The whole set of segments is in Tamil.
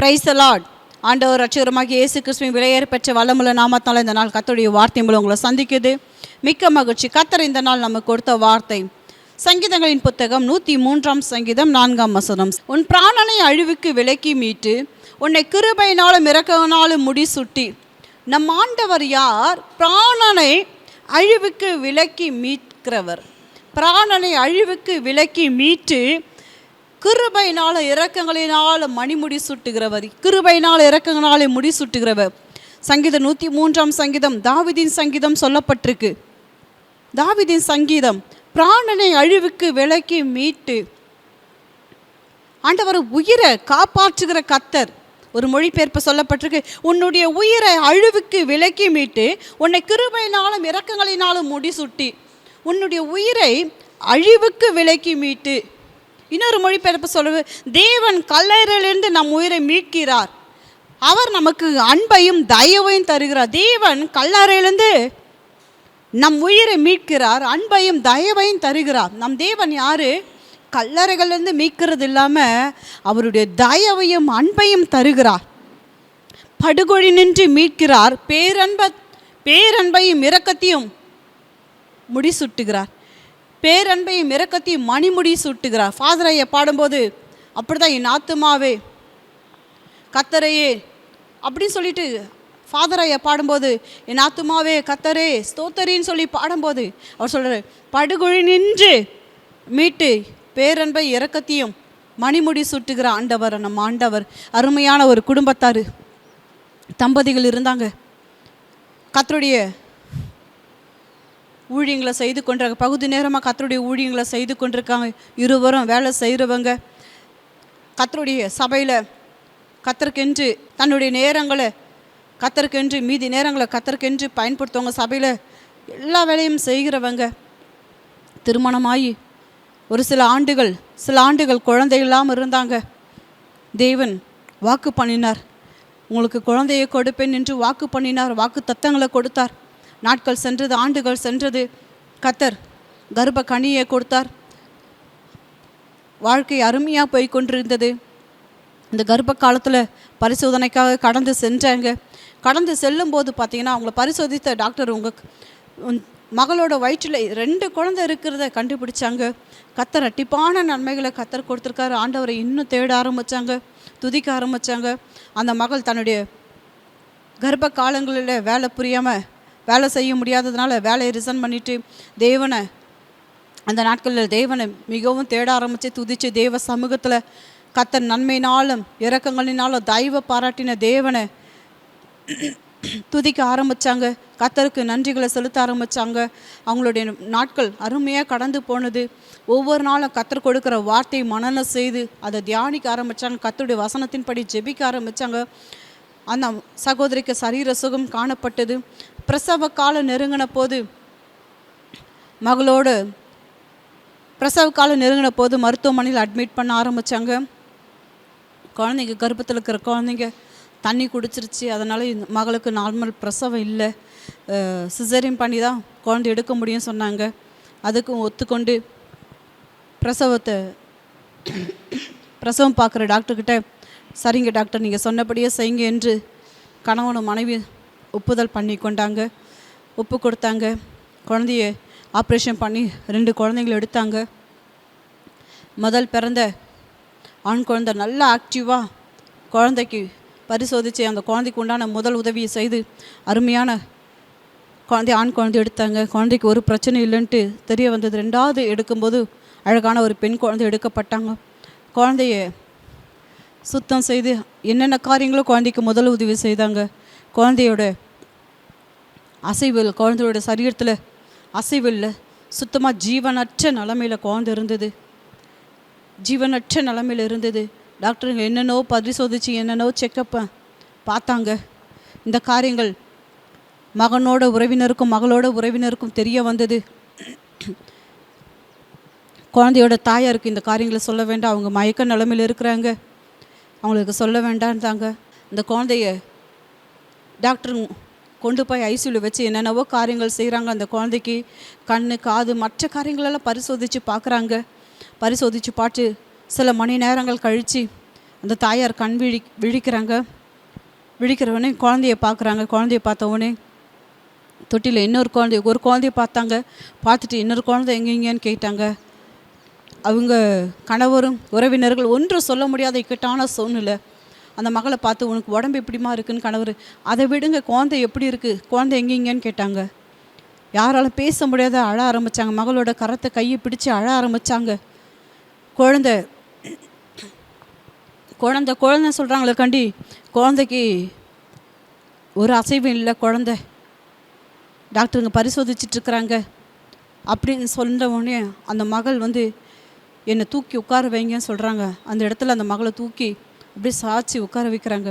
ப்ரைஸ் அலாட் ஆண்டவர் ரட்சகரமாக இயேசு கிறிஸ்துவின் விலையேற பெற்ற வல்லமுள்ள நாமத்தால் இந்த நாள் கத்தருடைய வார்த்தை மூலம் உங்களை சந்திக்குது. மிக்க மகிழ்ச்சி. கத்தர் இந்த நாள் நமக்கு கொடுத்த வார்த்தை. சங்கீதங்களின் புத்தகம் நூற்றி மூன்றாம் சங்கீதம் நான்காம் வசனம். உன் பிராணனை அழிவுக்கு விலக்கி மீட்டு உன்னை கிருபையினாலும் இறக்கனாலும் முடிசூட்டி. நம் ஆண்டவர் யார்? பிராணனை அழிவுக்கு விலக்கி மீட்கிறவர். பிராணனை அழிவுக்கு விலக்கி மீட்டு கிருபையினால இறக்கங்களினால் மணிமுடி சுட்டுகிறவர். கிருபைனால் இறக்கங்களாலே முடி சுட்டுகிறவர். சங்கீதம் நூற்றி மூன்றாம் சங்கீதம் தாவிதின் சங்கீதம் சொல்லப்பட்டிருக்கு. தாவிதின் சங்கீதம் பிராணனை அழிவுக்கு விலக்கி மீட்டு. ஆண்டவர் உயிரை காப்பாற்றுகிற கத்தர். ஒரு மொழிபெயர்ப்பு சொல்லப்பட்டிருக்கு. உன்னுடைய உயிரை அழிவுக்கு விலக்கி மீட்டு உன்னை கிருபையினாலும் இரக்கங்களினாலும் முடிசூட்டி உன்னுடைய உயிரை அழிவுக்கு விலக்கி மீட்டு. இன்னொரு மொழிபெயர்ப்பு சொல்லுது தேவன் கல்லறையிலிருந்து நம் உயிரை மீட்கிறார். அவர் நமக்கு அன்பையும் தயவையும் தருகிறார். தேவன் கல்லறையிலிருந்து நம் உயிரை மீட்கிறார் அன்பையும் தயவையும் தருகிறார். நம் தேவன் யாரு? கல்லறைகள்லேருந்து மீட்கிறது இல்லாமல் அவருடைய தயவையும் அன்பையும் தருகிறார். படுகொழி நின்று மீட்கிறார். பேரன்ப பேரன்பையும் இரக்கத்தையும் முடிசுட்டுகிறார். பேரன்பையும் இறக்கத்தையும் மணிமுடி சூட்டுகிறார். ஃபாதர் ஐயா பாடும்போது அப்படிதான் என் ஆத்துமாவே கத்தரையே அப்படின்னு சொல்லிட்டு ஃபாதர் ஐயா பாடும்போது என் ஆத்துமாவே கத்தரே ஸ்தோத்தரின்னு சொல்லி பாடும்போது அவர் சொல்கிறார் படுகொழி நின்று மீட்டு பேரன்பை இறக்கத்தையும் மணிமுடி சுட்டுகிற ஆண்டவர் நம்ம ஆண்டவர் அருமையான ஒரு குடும்பத்தார் தம்பதிகள் இருந்தாங்க. கத்தருடைய ஊழியங்களை செய்து கொண்டிருக்க பகுதி நேரமாக கத்தருடைய ஊழியங்களை செய்து கொண்டிருக்காங்க. இருவரும் வேலை செய்கிறவங்க கத்தருடைய சபையில் கத்தருக்கென்று தன்னுடைய நேரங்களை கத்தருக்கென்று மீதி நேரங்களை கத்தருக்கென்று பயன்படுத்துவங்க சபையில் எல்லா வேலையும் செய்கிறவங்க. திருமணமாகி ஒரு சில ஆண்டுகள் சில ஆண்டுகள் குழந்தை இல்லாமல் இருந்தாங்க. தேவன் வாக்கு பண்ணினார். உங்களுக்கு குழந்தையை கொடுப்பேன் என்று வாக்கு பண்ணினார் வாக்கு தத்தங்களை கொடுத்தார். நாட்கள் சென்றது ஆண்டுகள் சென்றது. கத்தர் கர்ப்ப கனியை கொடுத்தார். வாழ்க்கை அருமையாக போய் கொண்டிருந்தது. இந்த கர்ப்ப காலத்தில் பரிசோதனைக்காக கடந்து சென்றாங்க. கடந்து செல்லும்போது பார்த்தீங்கன்னா அவங்கள பரிசோதித்த டாக்டர் உங்கள் உன் மகளோட வயிற்றில் ரெண்டு குழந்தை இருக்கிறத கண்டுபிடிச்சாங்க. கத்தர் அட்டிப்பான நன்மைகளை கத்தர் கொடுத்துருக்காரு. ஆண்டவரை இன்னும் தேட ஆரம்பித்தாங்க துதிக்க ஆரம்பித்தாங்க அந்த மகள் தன்னுடைய கர்ப்ப காலங்களில் வேலை புரியாமல் வேலை செய்ய முடியாததுனால வேலையை ரிசன் பண்ணிவிட்டு தேவனை அந்த நாட்களில் தேவனை மிகவும் தேட ஆரம்பித்து துதித்து தேவ சமூகத்தில் கத்தர் நன்மையினாலும் இரக்கங்களினாலும் தெய்வ பாராட்டின தேவனை துதிக்க ஆரம்பித்தாங்க கத்தருக்கு நன்றிகளை செலுத்த ஆரம்பித்தாங்க அவங்களுடைய நாட்கள் அருமையாக கடந்து போனது. ஒவ்வொரு நாளும் கத்தர் கொடுக்குற வார்த்தையை மனன செய்து அதை தியானிக்க ஆரம்பித்தாங்க கத்தருடைய வசனத்தின்படி ஜெபிக்க ஆரம்பித்தாங்க அந்த சகோதரிக்கு சரீர சுகம் காணப்பட்டது. பிரசவ காலம் நெருங்கின போது மகளோடு பிரசவ காலம் நெருங்கின போது மருத்துவமனையில் அட்மிட் பண்ண ஆரம்பித்தாங்க குழந்தைங்க கர்ப்பத்தில் இருக்கிற குழந்தைங்க தண்ணி குடிச்சிருச்சு. அதனால் இந்த மகளுக்கு நார்மல் பிரசவம் இல்லை. சிசரின் பண்ணி தான் குழந்தை எடுக்க முடியும் சொன்னாங்க. அதுக்கும் ஒத்துக்கொண்டு பிரசவத்தை பிரசவம் பார்க்குற டாக்டர்கிட்ட சரிங்க டாக்டர் நீங்கள் சொன்னபடியே செய்யுங்க என்று கணவனும் மனைவி ஒப்புதல் பண்ணி கொண்டாங்க. ஒப்பு கொடுத்தாங்க. குழந்தைய ஆப்ரேஷன் பண்ணி ரெண்டு குழந்தைங்களை எடுத்தாங்க. முதல் பிறந்த ஆண் குழந்தை நல்லா ஆக்டிவாக குழந்தைக்கு பரிசோதித்து அந்த குழந்தைக்கு உண்டான முதல் உதவியை செய்து அருமையான குழந்தை ஆண் குழந்தை எடுத்தாங்க. குழந்தைக்கு ஒரு பிரச்சனை இல்லைன்ட்டு தெரிய வந்தது. ரெண்டாவது எடுக்கும்போது அழகான ஒரு பெண் குழந்தை எடுக்கப்பட்டாங்க. குழந்தைய சுத்தம் செய்து என்னென்ன காரியங்களோ குழந்தைக்கு முதல் உதவி செய்தாங்க. குழந்தையோட அசைவில் குழந்தையோட சரீரத்தில் அசைவில் சுத்தமாக ஜீவனற்ற நிலமையில் குழந்தை இருந்தது. ஜீவனற்ற நிலமையில் இருந்தது. டாக்டருங்க என்னென்னோ பரிசோதித்து என்னென்னோ செக்கப் பார்த்தாங்க. இந்த காரியங்கள் மகனோட உறவினருக்கும் மகளோட உறவினருக்கும் தெரிய வந்தது. குழந்தையோட தாயாருக்கு இந்த காரியங்களை சொல்ல வேண்டாம். அவங்க மயக்க நிலமையில் இருக்கிறாங்க. அவங்களுக்கு சொல்ல வேண்டான்ட்டாங்க இந்த குழந்தைய டாக்டர் கொண்டு போய் ஐசியூவில் வச்சு என்னென்னவோ காரியங்கள் செய்கிறாங்க அந்த குழந்தைக்கு கண் காது மற்ற காரியங்களெல்லாம் பரிசோதித்து பார்க்குறாங்க. பரிசோதித்து பார்த்து சில மணி நேரங்கள் கழித்து அந்த தாயார் கண் விழி விழிக்கிறாங்க. விழிக்கிறவனே குழந்தைய பார்க்குறாங்க. குழந்தைய பார்த்தவொடனே தொட்டியில் இன்னொரு குழந்தை ஒரு குழந்தைய பார்த்தாங்க. பார்த்துட்டு இன்னொரு குழந்தை எங்கெங்கன்னு கேட்டாங்க. அவங்க கணவரும் உறவினர்கள் ஒன்றும் சொல்ல முடியாத இக்கட்டான சூழ்நிலை. அந்த மகளை பார்த்து உனக்கு உடம்பு எப்படிமா இருக்குன்னு கணவர் அதை விடுங்க குழந்தை எப்படி இருக்குது குழந்தை எங்கெங்கன்னு கேட்டாங்க. யாராலும் பேச முடியாத அழ ஆரம்பித்தாங்க மகளோட கரத்தை கையை பிடிச்சு அழ ஆரம்பித்தாங்க குழந்த குழந்தை குழந்தை சொல்கிறாங்களே கண்டி குழந்தைக்கு ஒரு அசைவும் இல்லை குழந்த. டாக்டருங்க பரிசோதிச்சிட்ருக்குறாங்க அப்படின்னு சொன்ன உடனே அந்த மகள் வந்து என்னை தூக்கி உட்கார வைங்கன்னு சொல்கிறாங்க அந்த இடத்துல அந்த மகளை தூக்கி அப்படியே சாட்சி உட்கார வைக்கிறாங்க.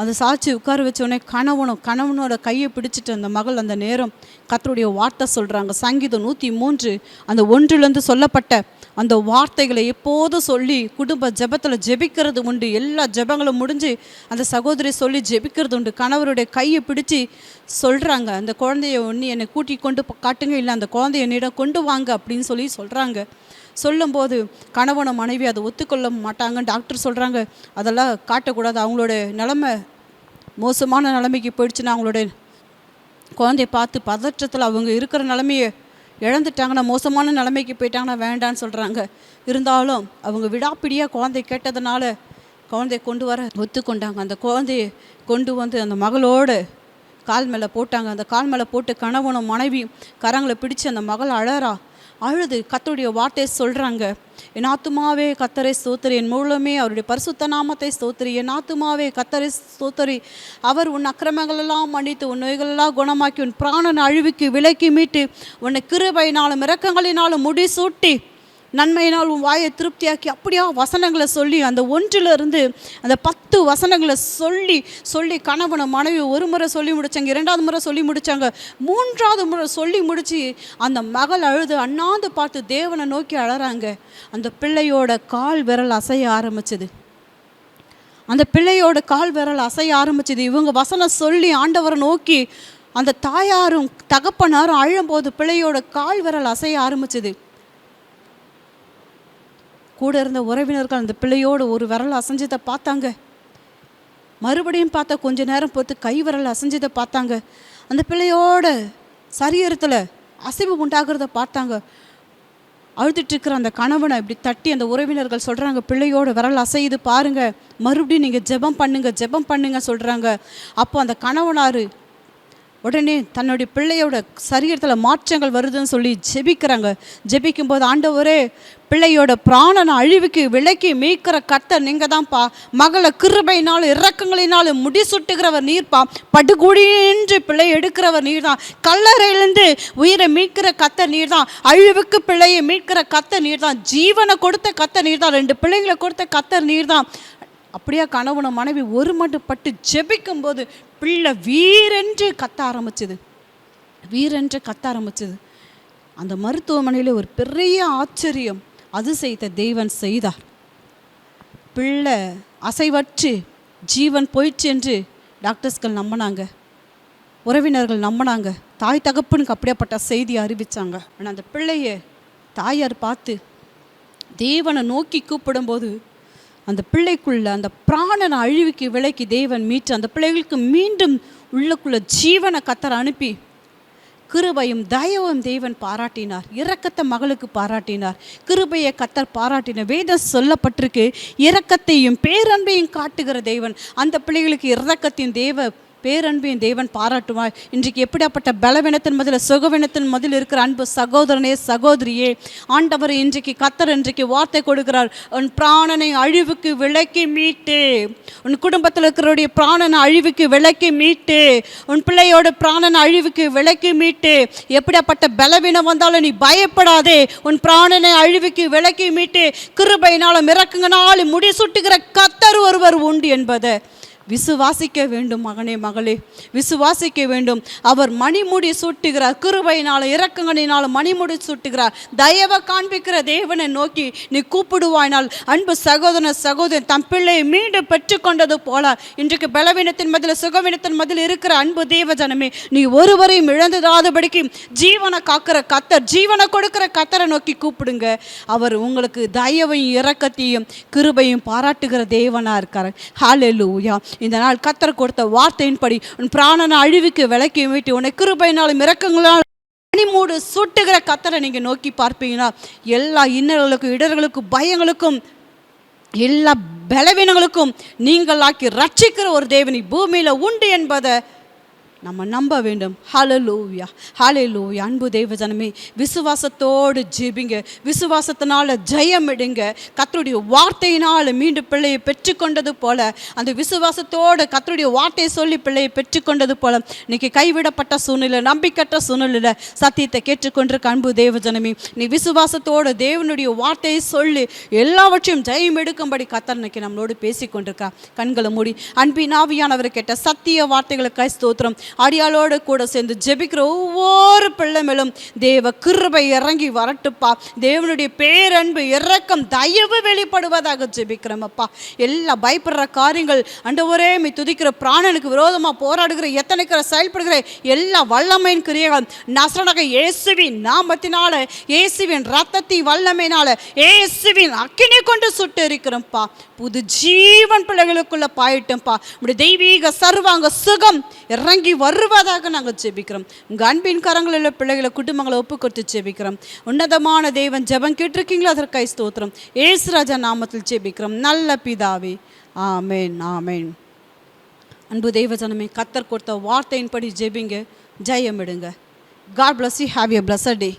அந்த சாட்சி உட்கார வச்சோடனே கணவனும் கணவனோட கையை பிடிச்சிட்டு அந்த மகள் அந்த நேரம் கத்தருடைய வார்த்தை சொல்கிறாங்க சங்கீதம் நூற்றி மூன்று அந்த ஒன்றிலிருந்து சொல்லப்பட்ட அந்த வார்த்தைகளை எப்போதும் சொல்லி குடும்ப ஜெபத்தில் ஜெபிக்கிறது உண்டு. எல்லா ஜெபங்களும் முடிஞ்சு அந்த சகோதரி சொல்லி ஜெபிக்கிறது உண்டு. கணவருடைய கையை பிடிச்சி சொல்கிறாங்க அந்த குழந்தைய ஒன்று என்னை கூட்டி கொண்டு காட்டுங்க. இல்லை அந்த குழந்தைய என்னிடம் கொண்டு வாங்க அப்படின்னு சொல்லி சொல்கிறாங்க சொல்லும்போது கணவனும் மனைவி அதை ஒத்துக்கொள்ள மாட்டாங்க டாக்டர் சொல்கிறாங்க அதெல்லாம் காட்டக்கூடாது. அவங்களோட நிலமை மோசமான நிலைமைக்கு போயிடுச்சுன்னா அவங்களோட குழந்தைய பார்த்து பதற்றத்தில் அவங்க இருக்கிற நிலமையை இழந்துட்டாங்கன்னா மோசமான நிலைமைக்கு போயிட்டாங்கன்னா வேண்டான்னு சொல்கிறாங்க இருந்தாலும் அவங்க விடாப்பிடியாக குழந்தை கேட்டதுனால குழந்தைய கொண்டு வர ஒத்துக்கொண்டாங்க. அந்த குழந்தைய கொண்டு வந்து அந்த மகளோடு கால் மேலே போட்டாங்க. அந்த கால் மேலே போட்டு கணவனும் மனைவியும் கரங்களை பிடிச்சு அந்த மகள் அழறா. அழுது கத்தருடைய வார்த்தையை சொல்கிறாங்க என் ஆத்துமாவே கத்தரை ஸ்தோத்திரி. என் மூலமே அவருடைய பரிசுத்த நாமத்தை ஸ்தோத்திரி. என் ஆத்துமாவே கத்தரை ஸ்தோத்திரி. அவர் உன் அக்கிரமங்களெல்லாம் மன்னித்து உன் நோய்களெல்லாம் குணமாக்கி உன் பிராணன் அழிவுக்கு விலக்கி மீட்டு உன்னை கிருபையினாலும் இரக்கங்களினாலும் முடிசூட்டி நன்மையினால் உன் வாயை திருப்தியாக்கி அப்படியா வசனங்களை சொல்லி அந்த ஒன்றிலிருந்து அந்த பத்து வசனங்களை சொல்லி சொல்லி கணவனை மனைவி ஒரு முறை சொல்லி முடித்தாங்க இரண்டாவது முறை சொல்லி முடித்தாங்க மூன்றாவது முறை சொல்லி முடித்து அந்த மகள் அழுது அண்ணாந்து பார்த்து தேவனை நோக்கி அழறாங்க. அந்த பிள்ளையோட கால் விரல் அசைய ஆரம்பிச்சது. அந்த பிள்ளையோட கால் விரல் அசைய ஆரம்பிச்சது. இவங்க வசனம் சொல்லி ஆண்டவரை நோக்கி அந்த தாயாரும் தகப்பனாரும் அழும்போது பிள்ளையோட கால் விரல் அசைய ஆரம்பிச்சது. கூட இருந்த உறவினர்கள் அந்த பிள்ளையோடு ஒரு விரல் அசைஞ்சதை பார்த்தாங்க. மறுபடியும் பார்த்தா கொஞ்ச நேரம் பொறுத்து கை விரல் அசைஞ்சதை பார்த்தாங்க. அந்த பிள்ளையோட சரீரத்தில் அசைவு உண்டாகிறத பார்த்தாங்க. அழுதுட்டுருக்கிற அந்த கணவனை இப்படி தட்டி அந்த உறவினர்கள் சொல்கிறாங்க பிள்ளையோட விரல் அசையுது பாருங்கள் மறுபடியும் நீங்கள் ஜெபம் பண்ணுங்க ஜெபம் பண்ணுங்க சொல்கிறாங்க அப்போ அந்த கணவனார் உடனே தன்னுடைய பிள்ளையோட சரீரத்தில் மாற்றங்கள் வருதுன்னு சொல்லி ஜெபிக்கிறாங்க. ஜெபிக்கும்போது ஆண்டவரே பிள்ளையோட பிராணனை அழிவுக்கு விலக்கி மீட்கிற கத்தை நீங்கள் தான்ப்பா மகளை கிருபையினாலும் இறக்கங்களினாலும் முடிசூட்டுகிறவர் நீர்ப்பா. படுகுடியின்றி பிள்ளை எடுக்கிறவர் நீர் தான் கல்லறையிலேருந்து உயிரை மீட்கிற கத்த நீர் தான் அழிவுக்கு பிள்ளையை மீட்கிற கத்த நீர் தான் ஜீவனை கொடுத்த கத்த நீர் தான் ரெண்டு பிள்ளைங்களை கொடுத்த கத்தை நீர் தான் அப்படியே கணவனும் மனைவி ஒரு மட்டுப்பட்டு ஜெபிக்கும்போது பிள்ளை வீரென்று கத்த ஆரம்பிச்சது. வீரென்று கத்த ஆரம்பிச்சது. அந்த மருத்துவமனையில் ஒரு பெரிய ஆச்சரியம் அது செய்த தெய்வன் செய்தார். பிள்ளை அசைவற்று ஜீவன் போயிடுச்சு என்று டாக்டர்ஸ்கள் நம்பினாங்க. உறவினர்கள் நம்பினாங்க. தாய் தகப்பனுக்கு அப்படியேப்பட்ட செய்தி அறிவித்தாங்க ஆனால் அந்த பிள்ளைய தாயார் பார்த்து தேவனை நோக்கி கூப்பிடும்போது அந்த பிள்ளைக்குள்ள அந்த பிராணனை அழிவுக்கு விலைக்கு தேவன் மீட்டு அந்த பிள்ளைகளுக்கு மீண்டும் உள்ளக்குள்ள ஜீவனை கத்தர் அனுப்பி கிருபையும் தயவும் தேவன் பாராட்டினார். இரக்கத்தை மகளுக்கு பாராட்டினார். கிருபையை கத்தர் பாராட்டின வேதம் சொல்லப்பட்டிருக்கு. இரக்கத்தையும் பேரன்பையும் காட்டுகிற தேவன். அந்த பிள்ளைகளுக்கு இரக்கத்தின் தேவ பேரன்பையும் தேவன் பாராட்டுவார் இன்றைக்கு எப்படியாப்பட்ட பலவீனத்தின் மதில் சுகவீனத்தின் மதில் இருக்கிற அன்பு சகோதரனே சகோதரியே ஆண்டவர் இன்றைக்கு கத்தர் இன்றைக்கு வார்த்தை கொடுக்கிறார். உன் பிராணனை அழிவுக்கு விலக்கி மீட்டு. உன் குடும்பத்தில் இருக்கிறவருடைய பிராணனை அழிவுக்கு விலக்கி மீட்டு. உன் பிள்ளையோட பிராணனை அழிவுக்கு விலக்கி மீட்டு. எப்படியாப்பட்ட பலவீனம் வந்தாலும் நீ பயப்படாதே. உன் பிராணனை அழிவுக்கு விலக்கி மீட்டு. கிருபையினாலும் இறக்குங்கனாலும் முடிசூட்டுகிற கத்தர் ஒருவர் உண்டு என்பதை விசுவாசிக்க வேண்டும் மகனே மகளே. விசுவாசிக்க வேண்டும். அவர் மணிமுடி சூட்டுகிறார். கிருபையினால் இறக்கங்களினால் மணிமுடி சூட்டுகிறார். தயவை காண்பிக்கிற தேவனை நோக்கி நீ கூப்பிடுவாயினால் அன்பு சகோதரன் சகோதரன் தம் பிள்ளையை மீண்டும் பெற்றுக்கொண்டது போல இன்றைக்கு பலவீனத்தின் மதில் சுகவீனத்தின் மதில் இருக்கிற அன்பு தேவ ஜனமே நீ ஒருவரையும் இழந்ததாதபடிக்கு ஜீவனை காக்கிற கத்தர் ஜீவனை கொடுக்கிற கத்தரை நோக்கி கூப்பிடுங்க. அவர் உங்களுக்கு தயவையும் இறக்கத்தையும் கிருபையும் பாராட்டுகிற தேவனாக இருக்கார். ஹalleluya. இந்த நாள் கத்தர் கொடுத்த வார்த்தையின்படி உன் பிராணன அழிவுக்கு விளக்கி மீட்டி உன்னை கிருபையினாலும் இறக்கங்களால் பனிமூடு சுட்டுகிற கத்தரை நீங்கள் நோக்கி பார்ப்பீங்கன்னா எல்லா இன்னல்களுக்கும் இடர்களுக்கும் பயங்களுக்கும் எல்லா பலவீனங்களுக்கும் நீங்களாக்கி ரட்சிக்கிற ஒரு தேவனி. பூமியில் உண்டு என்பதை நம்ம நம்ப வேண்டும். ஹலலூவியா ஹலலூவியா அன்பு தேவ ஜனமே விசுவாசத்தோடு ஜெபிங்க. விசுவாசத்தினால ஜெயம் எடுங்க வார்த்தையினால் மீண்டும் பிள்ளையை பெற்றுக்கொண்டது போல அந்த விசுவாசத்தோடு கத்தருடைய வார்த்தையை சொல்லி பிள்ளையை பெற்றுக்கொண்டது போல இன்னைக்கு கைவிடப்பட்ட சூழ்நிலை நம்பிக்கற்ற சூழ்நிலை சத்தியத்தை கேட்டுக்கொண்டிருக்க அன்பு தேவ ஜனமே நீ விசுவாசத்தோடு தேவனுடைய வார்த்தையை சொல்லி எல்லாவற்றையும் ஜெயம் எடுக்கும்படி கத்தர் இன்னைக்கு நம்மளோடு பேசிக்கொண்டிருக்கா கண்களை மூடி அன்பின் ஆவியானவர் கேட்ட சத்திய வார்த்தைகளுக்காய் ஸ்தோத்திரம். அடியாளோடு கூட சேர்ந்து ஜெபிக்கிற ஒவ்வொரு பிள்ளை மேலும் தேவ கிருபை இறங்கி வரட்டுப்பா. தேவனுடைய பேரன்பு இரக்கம் தயவு வெளிப்படுவதாக ஜெபிக்கிறோமப்பா எல்லா பயப்படுற காரியங்கள் அண்டவரே மீ துதிக்கிற பிராணனுக்கு விரோதமாக போராடுகிற எத்தனைக்கிற செயல்படுகிற எல்லா வல்லமையின் கிரியைகள் நசனக இயேசுவின் நாமத்தினால இயேசுவின் ரத்தத்தின் வல்லமையினால இயேசுவின் அக்கினி கொண்டு சுட்டு இருக்கிறோம்ப்பா புது ஜீவன் பிள்ளைகளுக்குள்ள பாயிட்டோம்ப்பா. உடைய தெய்வீக சர்வாங்க சுகம் இறங்கி வருவதாக நாங்கள் ஜெபிக்கிறோம். உங்கள் அன்பின் கரங்களில் உள்ள பிள்ளைகளை குடும்பங்களை ஒப்பு கொடுத்து ஜெபிக்கிறோம். உன்னதமான தேவன் ஜெபம் கேட்டிருக்கீங்களோ? அதற்காய் ஸ்தோத்திரம். ஏசுராஜா நாமத்தில் ஜெபிக்கிறோம். நல்ல பிதாவே. ஆமேன் ஆமேன். அன்பு தெய்வ ஜனமே கத்தர் கொடுத்த வார்த்தையின்படி ஜெபிங்க. ஜெயம் எடுங்க God bless you have a bless day